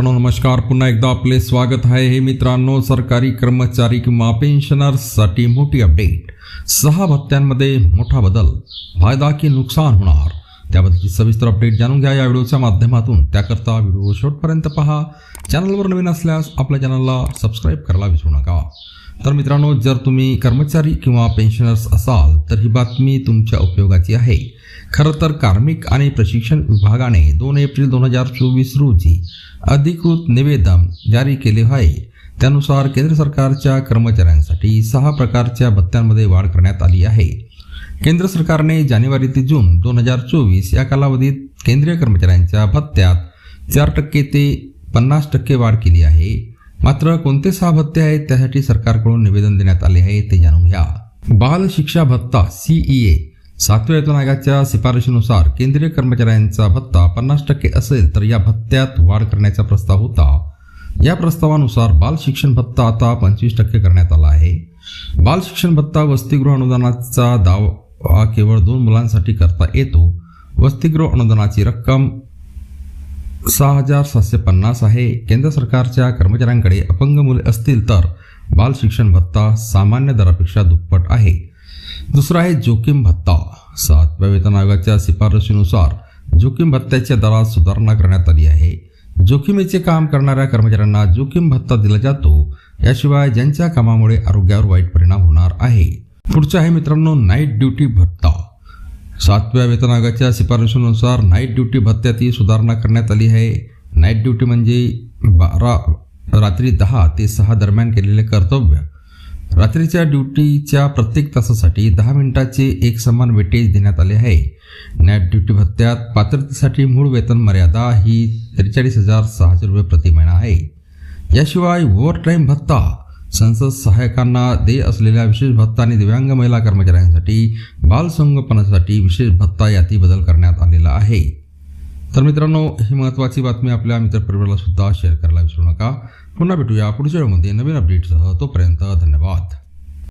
नमस्कार. पुन्हा एकदा आपले स्वागत आहे. हे मित्रांनो सरकारी कर्मचारी किंवा पेन्शनर्ससाठी मोठी अपडेट. सहा भत्त्यांमध्ये मोठा बदल. फायदा की नुकसान होणार? त्याबद्दलची सविस्तर अपडेट जाणून घ्या या व्हिडिओच्या माध्यमातून. त्याकरता व्हिडिओ शेवटपर्यंत पहा. चॅनलवर नवीन असल्यास आपल्या चॅनलला सबस्क्राईब करायला विसरू नका. तर मित्रांनो जर तुम्ही कर्मचारी किंवा पेन्शनर्स असाल तर ही बातमी तुमच्या उपयोगाची आहे. खरं तर कार्मिक आणि प्रशिक्षण विभागाने दोन एप्रिल दोन हजार चोवीस रोजी अधिकृत निवेदन जारी केले आहे. त्यानुसार केंद्र सरकारच्या कर्मचाऱ्यांसाठी सहा प्रकारच्या भत्त्यांमध्ये वाढ करण्यात आली आहे. केंद्र सरकारने जानेवारी ते जून दोन हजार चोवीस या कालावधीत केंद्रीय कर्मचाऱ्यांच्या भत्त्यात चार टक्के ते पन्नास टक्के वाढ केली आहे. मात्र कोणते सहा भत्ते आहेत त्यासाठी सरकारकडून निवेदन देण्यात आले आहे ते जाणून घ्या. बाल शिक्षा भत्ता सीईए सातव्या वेतन आयोगाच्या शिफारशीनुसार केंद्रीय कर्मचाऱ्यांचा भत्ता पन्नास टक्के असेल तर या भत्त्यात वाढ करण्याचा प्रस्ताव होता. या प्रस्तावानुसार बाल शिक्षण भत्ता आता पंचवीस टक्के करण्यात आला आहे. बाल शिक्षण भत्ता वसतिगृह अनुदानाचा दावा केवळ दोन मुलांसाठी करता येतो. वसतिगृह अनुदानाची रक्कम सहा हजार सातशे पन्नास आहे. केंद्र सरकारच्या कर्मचाऱ्यांकडे अपंग मुले असतील तर बाल शिक्षण भत्ता सामान्य दरापेक्षा दुप्पट आहे. दुसरा आहे जोखीम भत्ता. सातव्या वेतन आयोगाच्या शिफारशीनुसार जोखीम भत्त्याच्या दरात सुधारणा करण्यात आली आहे. जोखीमेचे काम करणाऱ्या कर्मचाऱ्यांना जोखीम भत्ता दिला जातो. याशिवाय ज्यांच्या कामामुळे आरोग्यावर वाईट परिणाम होणार आहे. पुढचं आहे मित्रांनो नाईट ड्युटी भत्ता. सातव्या वेतन आयोगाच्या शिफारशीनुसार नाईट ड्युटी भत्त्यातही सुधारणा करण्यात आली आहे. नाईट ड्युटी म्हणजे बारा रात्री दहा ते सहा दरम्यान केलेले कर्तव्य. रात्रीच्या ड्युटीच्या प्रत्येक तासासाठी दहा मिनिटाचे एक समान वेटेज देण्यात आले आहे. नॅट ड्युटी भत्त्यात पात्रतेसाठी मूळ वेतन मर्यादा ही त्रेचाळीस हजार सहाशे रुपये प्रति महिना आहे. याशिवाय ओव्हर टाईम भत्ता संसद सहाय्यकांना दे असलेल्या विशेष भत्ता आणि दिव्यांग महिला कर्मचाऱ्यांसाठी बालसंगोपनासाठी विशेष भत्ता यातही बदल करण्यात आलेला आहे. तर मित्रांनो ही महत्त्वाची बातमी आपल्या मित्रपरिवाराला सुद्धा शेअर करायला विसरू नका. पुन्हा भेटूया पुढच्या वेळेमध्ये नवीन अपडेटसह तोपर्यंत धन्यवाद.